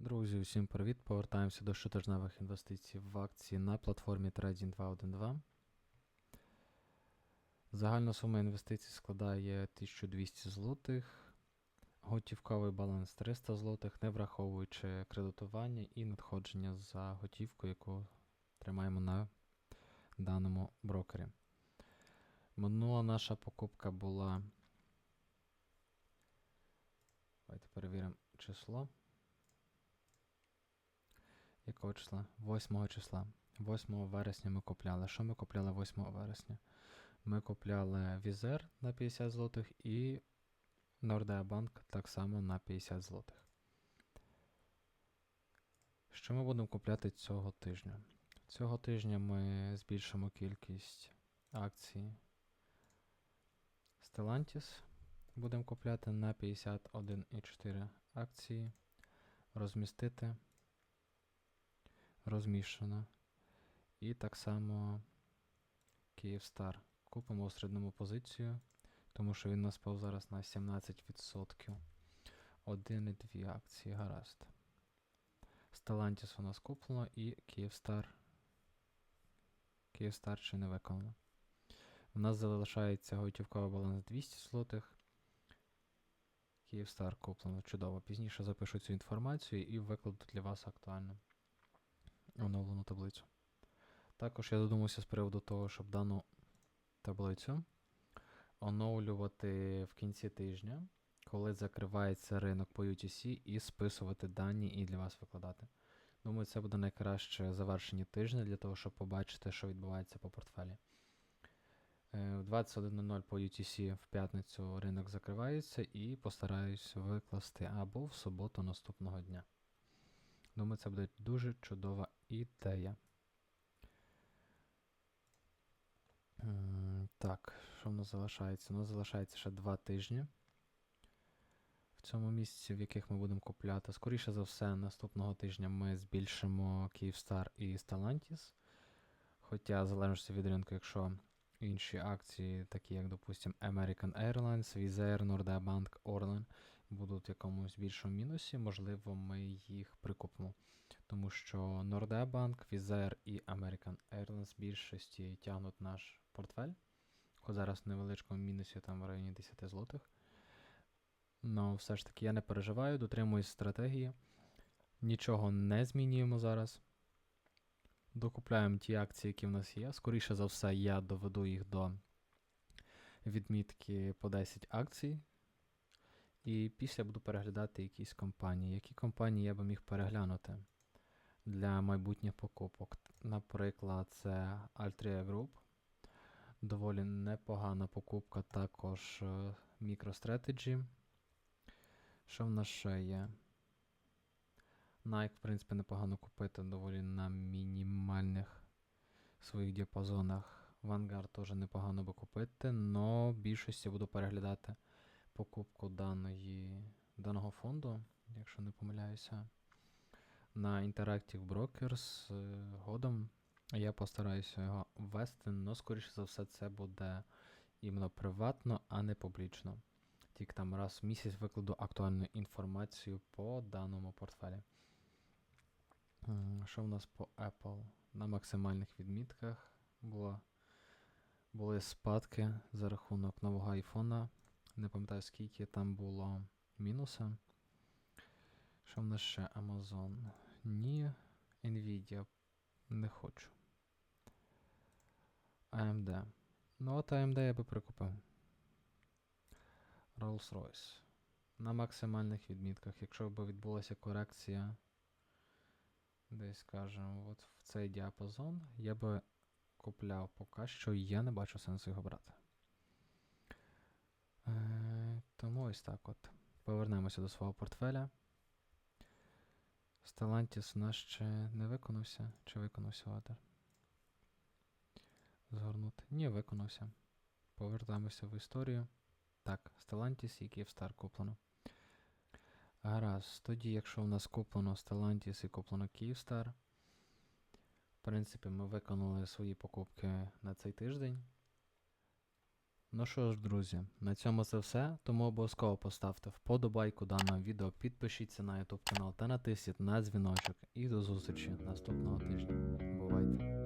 Друзі, усім привіт! Повертаємося до щотижневих інвестицій в акції на платформі Trading 212. Загальна сума інвестицій складає 1200 злотих, готівковий баланс 300 злотих, не враховуючи кредитування і надходження за готівку, яку тримаємо на даному брокері. Минула наша покупка була. Давайте перевіримо число. Якого числа? 8 числа. 8 вересня ми купляли. Що ми купляли 8 вересня? Ми купляли Візер на 50 злотих і Bank так само на 50 злотих. Що ми будемо купляти цього тижня? Цього тижня ми збільшимо кількість акцій Stellantis. Будемо купляти на 51,4 акції. Розмістити розміщена. І так само Київстар. Купимо середньому позицію, тому що він нас спав зараз на 17%. 1,2 акції, гаразд. Stellantis у нас куплено і Київстар. Київстар ще не виконано. У нас залишається готівковий баланс 200 злотих. Київстар куплено чудово. Пізніше запишу цю інформацію і викладу для вас актуально оновлену таблицю. Також я задумався з приводу того, щоб дану таблицю оновлювати в кінці тижня, коли закривається ринок по UTC, і списувати дані і для вас викладати. Думаю, це буде найкраще завершення тижня для того, щоб побачити, що відбувається по портфелі. Е, В 21.00 по UTC в п'ятницю ринок закривається і постараюсь викласти або в суботу наступного дня. Думаю, це буде дуже чудова ідея. Так, що в нас залишається? У нас залишається ще два тижні. В цьому місці, в яких ми будемо купляти. Скоріше за все, наступного тижня ми збільшимо Київстар і Stellantis. Хоча, в залежності від ринку, якщо інші акції, такі як, допустимо, American Airlines, Wizz Air, Nordea Bank, Orlen, будуть в якомусь більшому мінусі, можливо, ми їх прикупимо. Тому що Nordea Wizz і American Airlines більшості тягнуть наш портфель. Хоч зараз в невеличкому мінусі там в районі 10 злотих. Ну, все ж таки я не переживаю, дотримуюсь стратегії. Нічого не змінюємо зараз. Докупляємо ті акції, які в нас є. Скоріше за все, я доведу їх до відмітки по 10 акцій. І після буду переглядати якісь компанії. Які компанії я би міг переглянути для майбутніх покупок? Наприклад, це Altria Group. Доволі непогана покупка, також е, MicroStrategy. Що в нас ще є? Nike, в принципі, непогано купити доволі на мінімальних своїх діапазонах. Vanguard теж непогано би купити, але більшості буду переглядати покупку даної, даного фонду, якщо не помиляюся, на Interactive Brokers. Е, Годом я постараюся його ввести, але, скоріше за все, це буде іменно приватно, а не публічно. Тільки там раз в місяць викладу актуальну інформацію по даному портфелі. Що в нас по Apple? На максимальних відмітках було, були спадки за рахунок нового айфона. Не пам'ятаю, скільки там було мінуса. Що в нас ще Amazon? Ні. Nvidia. Не хочу. AMD. Ну от AMD я би прикупив. Rolls-Royce. На максимальних відмітках, якщо б відбулася корекція, десь, скажімо, от в цей діапазон, я би купляв поки що, я не бачу сенсу його брати. Тому ось так от. Повернемося до свого портфеля. Stellantis у нас ще не виконався. Чи виконався ладер? Згорнути. Ні, виконався. Повертаємося в історію. Так, Stellantis і Київстар куплено. Гаразд, тоді, якщо у нас куплено Stellantis і куплено Київстар, в принципі, ми виконали свої покупки на цей тиждень. Ну що ж, друзі, на цьому це все. Тому обов'язково поставте вподобайку даному відео, підпишіться на YouTube канал та натисніть на дзвіночок. І до зустрічі наступного тижня. Бувайте!